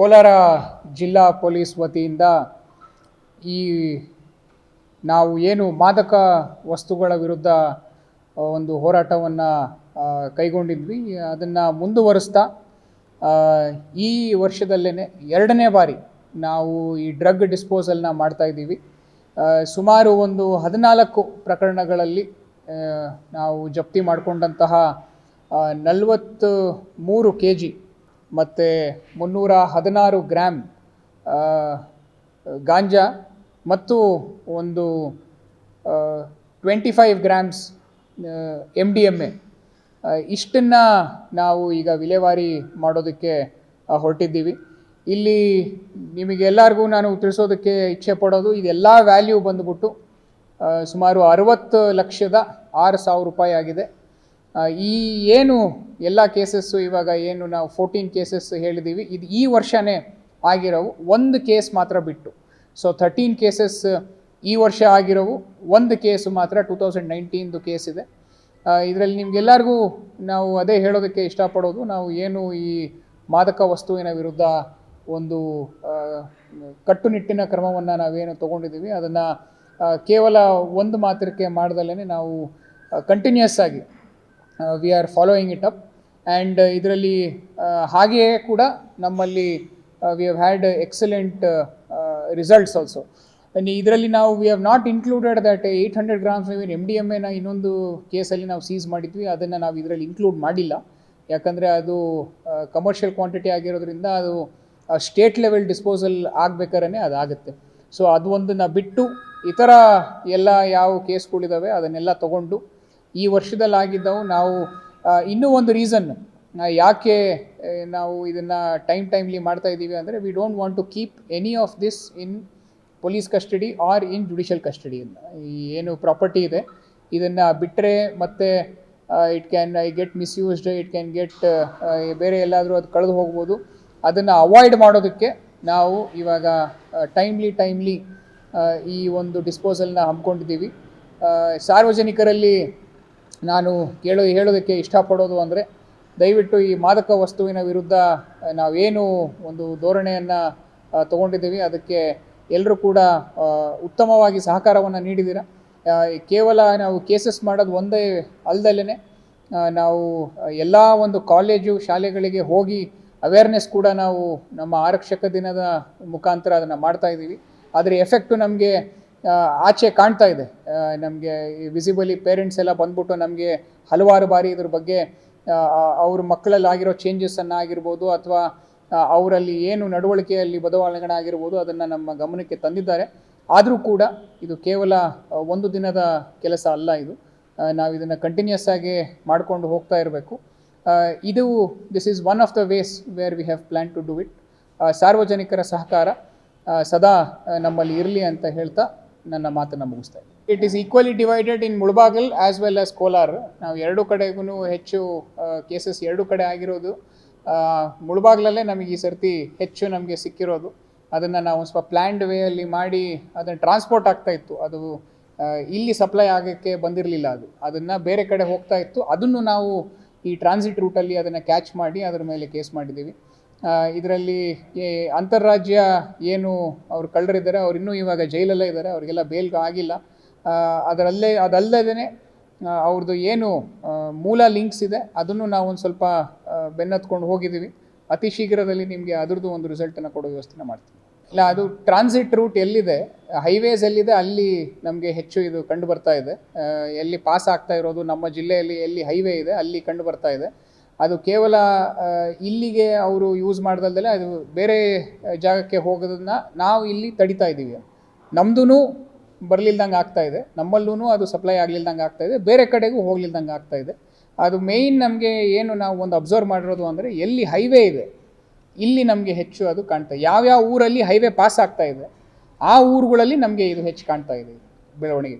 ಕೋಲಾರ ಜಿಲ್ಲಾ ಪೊಲೀಸ್ ವತಿಯಿಂದ ಈ ನಾವು ಏನು ಮಾದಕ ವಸ್ತುಗಳ ವಿರುದ್ಧ ಒಂದು ಹೋರಾಟವನ್ನು ಕೈಗೊಂಡಿದ್ವಿ. ಅದನ್ನು ಮುಂದುವರಿಸ್ತಾ ಈ ವರ್ಷದಲ್ಲೇ ಎರಡನೇ ಬಾರಿ ನಾವು ಈ ಡ್ರಗ್ ಡಿಸ್ಪೋಸಲ್ನ ಮಾಡ್ತಾ ಇದ್ದೀವಿ. ಸುಮಾರು ಒಂದು ಹದಿನಾಲ್ಕು ಪ್ರಕರಣಗಳಲ್ಲಿ ನಾವು ಜಪ್ತಿ ಮಾಡಿಕೊಂಡಂತಹ ನಲವತ್ತು ಮೂರು ಕೆ ಜಿ ಮತ್ತು ಮುನ್ನೂರ ಹದಿನಾರು ಗ್ರಾಮ್ ಗಾಂಜಾ ಮತ್ತು ಒಂದು twenty five grams M D M A ಇಷ್ಟನ್ನು ನಾವು ಈಗ ವಿಲೇವಾರಿ ಮಾಡೋದಕ್ಕೆ ಹೊರಟಿದ್ದೀವಿ. ಇಲ್ಲಿ ನಿಮಗೆಲ್ಲರಿಗೂ ನಾನು ತಿಳಿಸೋದಕ್ಕೆ ಇಚ್ಛೆ ಪಡೋದು, ಇದೆಲ್ಲ ವ್ಯಾಲ್ಯೂ ಬಂದ್ಬಿಟ್ಟು ಸುಮಾರು ಅರವತ್ತು ಲಕ್ಷದ ಆರು ಸಾವಿರ ರೂಪಾಯಿ ಆಗಿದೆ. ಈ ಏನು ಎಲ್ಲ ಕೇಸಸ್ಸು ಇವಾಗ ಏನು ನಾವು ಫೋರ್ಟೀನ್ ಕೇಸಸ್ ಹೇಳಿದ್ದೀವಿ ಇದು ಈ ವರ್ಷವೇ ಆಗಿರೋವು. ಒಂದು ಕೇಸ್ ಮಾತ್ರ ಬಿಟ್ಟು. ಸೊ ಥರ್ಟೀನ್ ಕೇಸಸ್ ಈ ವರ್ಷ ಆಗಿರೋವು. ಒಂದು ಕೇಸು ಮಾತ್ರ ಟೂ ತೌಸಂಡ್ ನೈನ್ಟೀನ್ದು ಕೇಸ್ ಇದೆ. ಇದರಲ್ಲಿ ನಿಮಗೆಲ್ಲರಿಗೂ ನಾವು ಅದೇ ಹೇಳೋದಕ್ಕೆ ಇಷ್ಟಪಡೋದು. ನಾವು ಏನು ಈ ಮಾದಕ ವಸ್ತುವಿನ ವಿರುದ್ಧ ಒಂದು ಕಟ್ಟುನಿಟ್ಟಿನ ಕ್ರಮವನ್ನು ನಾವೇನು ತೊಗೊಂಡಿದ್ದೀವಿ ಅದನ್ನು ಕೇವಲ ಒಂದು ಮಾತ್ರಕ್ಕೆ ಮಾಡ್ದಲೇ ನಾವು ಕಂಟಿನ್ಯೂಸ್ ಆಗಿ we are following it up and ಇದರಲ್ಲಿ ಹಾಗೆಯೇ ಕೂಡ ನಮ್ಮಲ್ಲಿ we have had excellent results also ಇದರಲ್ಲಿ ನಾವು we have not included that eight hundred grams even M D M A ಇನ್ನೊಂದು ಕೇಸಲ್ಲಿ ನಾವು ಸೀಸ್ ಮಾಡಿದ್ವಿ. ಅದನ್ನು ನಾವು ಇದರಲ್ಲಿ ಇನ್ಕ್ಲೂಡ್ ಮಾಡಿಲ್ಲ. ಯಾಕಂದರೆ ಅದು ಕಮರ್ಷಿಯಲ್ ಕ್ವಾಂಟಿಟಿ ಆಗಿರೋದ್ರಿಂದ ಅದು ಸ್ಟೇಟ್ ಲೆವೆಲ್ ಡಿಸ್ಪೋಸಲ್ ಆಗಬೇಕಾರೇ ಅದಾಗುತ್ತೆ. ಸೊ ಅದು ಒಂದನ್ನು ಬಿಟ್ಟು, ಇತರ ಎಲ್ಲ ಯಾವ ಕೇಸ್ಗಳಿದ್ದಾವೆ ಅದನ್ನೆಲ್ಲ ತಗೊಂಡು ಈ ವರ್ಷದಲ್ಲಾಗಿದ್ದವು. ನಾವು ಇನ್ನೂ ಒಂದು ರೀಸನ್ ಯಾಕೆ ನಾವು ಇದನ್ನು ಟೈಮ್ ಟೈಮ್ಲಿ ಮಾಡ್ತಾ ಇದ್ದೀವಿ ಅಂದರೆ we don't want to keep any of this in police custody or in judicial custody ಈ ಏನು ಪ್ರಾಪರ್ಟಿ ಇದೆ, ಇದನ್ನು ಬಿಟ್ಟರೆ ಮತ್ತೆ it can I get misused it can get ಬೇರೆ ಎಲ್ಲಾದರೂ ಅದು ಕಳೆದು ಹೋಗ್ಬೋದು. ಅದನ್ನು ಅವಾಯ್ಡ್ ಮಾಡೋದಕ್ಕೆ ನಾವು ಇವಾಗ ಟೈಮ್ಲಿ ಟೈಮ್ಲಿ ಈ ಒಂದು ಡಿಸ್ಪೋಸಲ್ನ ಹಮ್ಮಿಕೊಂಡಿದ್ದೀವಿ. ಸಾರ್ವಜನಿಕರಲ್ಲಿ ನಾನು ಕೇಳೋ ಹೇಳೋದಕ್ಕೆ ಇಷ್ಟಪಡೋದು ಅಂದರೆ ದಯವಿಟ್ಟು ಈ ಮಾದಕ ವಸ್ತುವಿನ ವಿರುದ್ಧ ನಾವೇನು ಒಂದು ಧೋರಣೆಯನ್ನು ತಗೊಂಡಿದ್ದೀವಿ, ಅದಕ್ಕೆ ಎಲ್ಲರೂ ಕೂಡ ಉತ್ತಮವಾಗಿ ಸಹಕಾರವನ್ನು ನೀಡಿದ್ದೀರ? ಕೇವಲ ನಾವು ಕೇಸಸ್ ಮಾಡೋದು ಒಂದೇ ಅಲ್ದಲ್ಲೇ ನಾವು ಎಲ್ಲ ಒಂದು ಕಾಲೇಜು ಶಾಲೆಗಳಿಗೆ ಹೋಗಿ ಅವೇರ್ನೆಸ್ ಕೂಡ ನಾವು ನಮ್ಮ ಆರಕ್ಷಕ ದಿನದ ಮುಖಾಂತರ ಅದನ್ನು ಮಾಡ್ತಾಯಿದ್ದೀವಿ ಆದರೆ ಎಫೆಕ್ಟು ನಮಗೆ ಆಚೆ ಕಾಣ್ತಾ ಇದೆ. ನಮಗೆ ವಿಸಿಬಲಿ ಪೇರೆಂಟ್ಸ್ ಎಲ್ಲ ಬಂದ್ಬಿಟ್ಟು ನಮಗೆ ಹಲವಾರು ಬಾರಿ ಇದ್ರ ಬಗ್ಗೆ ಅವ್ರ ಮಕ್ಕಳಲ್ಲಿ ಆಗಿರೋ ಚೇಂಜಸನ್ನು ಆಗಿರ್ಬೋದು ಅಥವಾ ಅವರಲ್ಲಿ ಏನು ನಡವಳಿಕೆಯಲ್ಲಿ ಬದಲಾವಣೆಗಳಾಗಿರ್ಬೋದು ಅದನ್ನು ನಮ್ಮ ಗಮನಕ್ಕೆ ತಂದಿದ್ದಾರೆ. ಆದರೂ ಕೂಡ ಇದು ಕೇವಲ ಒಂದು ದಿನದ ಕೆಲಸ ಅಲ್ಲ ಇದು. ನಾವು ಇದನ್ನು ಕಂಟಿನ್ಯೂಸ್ ಆಗಿ ಮಾಡಿಕೊಂಡು ಹೋಗ್ತಾ ಇರಬೇಕು. ಇದು this is one of the ways where we have plan to do it ಸಾರ್ವಜನಿಕರ ಸಹಕಾರ ಸದಾ ನಮ್ಮಲ್ಲಿ ಇರಲಿ ಅಂತ ಹೇಳ್ತಾ ನನ್ನ ಮಾತನ್ನು ಮುಗಿಸ್ತಾ ಇದ್ದೀನಿ. It is equally divided in Mulbagal as well as Kolar ನಾವು ಎರಡು ಕಡೆಗೂ ಹೆಚ್ಚು ಕೇಸಸ್ ಎರಡು ಕಡೆ ಆಗಿರೋದು. ಮುಳಬಾಗ್ಲಲ್ಲೇ ನಮಗೆ ಈ ಸರ್ತಿ ಹೆಚ್ಚು ನಮಗೆ ಸಿಕ್ಕಿರೋದು. ಅದನ್ನು ನಾವು ಸ್ವಲ್ಪ ಪ್ಲ್ಯಾಂಡ್ ವೇಯಲ್ಲಿ ಮಾಡಿ ಅದನ್ನು ಟ್ರಾನ್ಸ್ಪೋರ್ಟ್ ಆಗ್ತಾ ಇತ್ತು. ಅದು ಇಲ್ಲಿ ಸಪ್ಲೈ ಆಗೋಕ್ಕೆ ಬಂದಿರಲಿಲ್ಲ ಅದು. ಅದನ್ನು ಬೇರೆ ಕಡೆ ಹೋಗ್ತಾ ಇತ್ತು. ಅದನ್ನು ನಾವು ಈ ಟ್ರಾನ್ಸಿಟ್ ರೂಟಲ್ಲಿ ಅದನ್ನು ಕ್ಯಾಚ್ ಮಾಡಿ ಅದರ ಮೇಲೆ ಕೇಸ್ ಮಾಡಿದ್ದೀವಿ. ಇದರಲ್ಲಿ ಅಂತಾರಾಜ್ಯ ಏನು ಅವ್ರು ಕಳ್ಳರಿದ್ದಾರೆ, ಅವ್ರು ಇನ್ನೂ ಇವಾಗ ಜೈಲಲ್ಲೇ ಇದ್ದಾರೆ, ಅವರಿಗೆಲ್ಲ ಬೇಲ್ ಆಗಿಲ್ಲ. ಅದರಲ್ಲೇ ಅದಲ್ಲದೇ ಅವ್ರದ್ದು ಏನು ಮೂಲ ಲಿಂಕ್ಸ್ ಇದೆ, ಅದನ್ನು ನಾವು ಒಂದು ಸ್ವಲ್ಪ ಬೆನ್ನತ್ಕೊಂಡು ಹೋಗಿದ್ದೀವಿ. ಅತಿ ಶೀಘ್ರದಲ್ಲಿ ನಿಮಗೆ ಅದ್ರದ್ದು ಒಂದು ರಿಸಲ್ಟನ್ನು ಕೊಡೋ ವ್ಯವಸ್ಥೆನ ಮಾಡ್ತೀವಿ ಇಲ್ಲ, ಅದು ಟ್ರಾನ್ಸಿಟ್ ರೂಟ್ ಎಲ್ಲಿದೆ ಹೈವೇಸ್ ಎಲ್ಲಿದೆ, ಅಲ್ಲಿ ನಮಗೆ ಹೆಚ್ಚು ಇದು ಕಂಡು ಬರ್ತಾ ಇದೆ. ಎಲ್ಲಿ ಪಾಸ್ ಆಗ್ತಾ ಇರೋದು ನಮ್ಮ ಜಿಲ್ಲೆಯಲ್ಲಿ ಎಲ್ಲಿ ಹೈವೇ ಇದೆ, ಅಲ್ಲಿ ಕಂಡು ಬರ್ತಾ ಇದೆ. ಅದು ಕೇವಲ ಇಲ್ಲಿಗೆ ಅವರು ಯೂಸ್ ಮಾಡ್ದಲ್ದಲೆ ಅದು ಬೇರೆ ಜಾಗಕ್ಕೆ ಹೋಗೋದನ್ನ ನಾವು ಇಲ್ಲಿ ತಡಿತಾ ಇದ್ದೀವಿ. ನಮ್ದು ಬರಲಿಲ್ದಂಗೆ ಆಗ್ತಾ ಇದೆ. ನಮ್ಮಲ್ಲೂ ಅದು ಸಪ್ಲೈ ಆಗಲಿಲ್ದಂಗೆ ಆಗ್ತಾ ಇದೆ. ಬೇರೆ ಕಡೆಗೂ ಹೋಗ್ಲಿಲ್ದಂಗೆ ಆಗ್ತಾ ಇದೆ. ಅದು ಮೇಯ್ನ್ ನಮಗೆ ಏನು ನಾವು ಒಂದು ಅಬ್ಸರ್ವ್ ಮಾಡಿರೋದು ಅಂದರೆ ಎಲ್ಲಿ ಹೈವೇ ಇದೆ, ಇಲ್ಲಿ ನಮಗೆ ಹೆಚ್ಚು ಅದು ಕಾಣ್ತಾ ಯಾವ್ಯಾವ ಊರಲ್ಲಿ ಹೈವೇ ಪಾಸ್ ಆಗ್ತಾ ಇದೆ, ಆ ಊರುಗಳಲ್ಲಿ ನಮಗೆ ಇದು ಹೆಚ್ಚು ಕಾಣ್ತಾ ಇದೆ ಬೆಳವಣಿಗೆ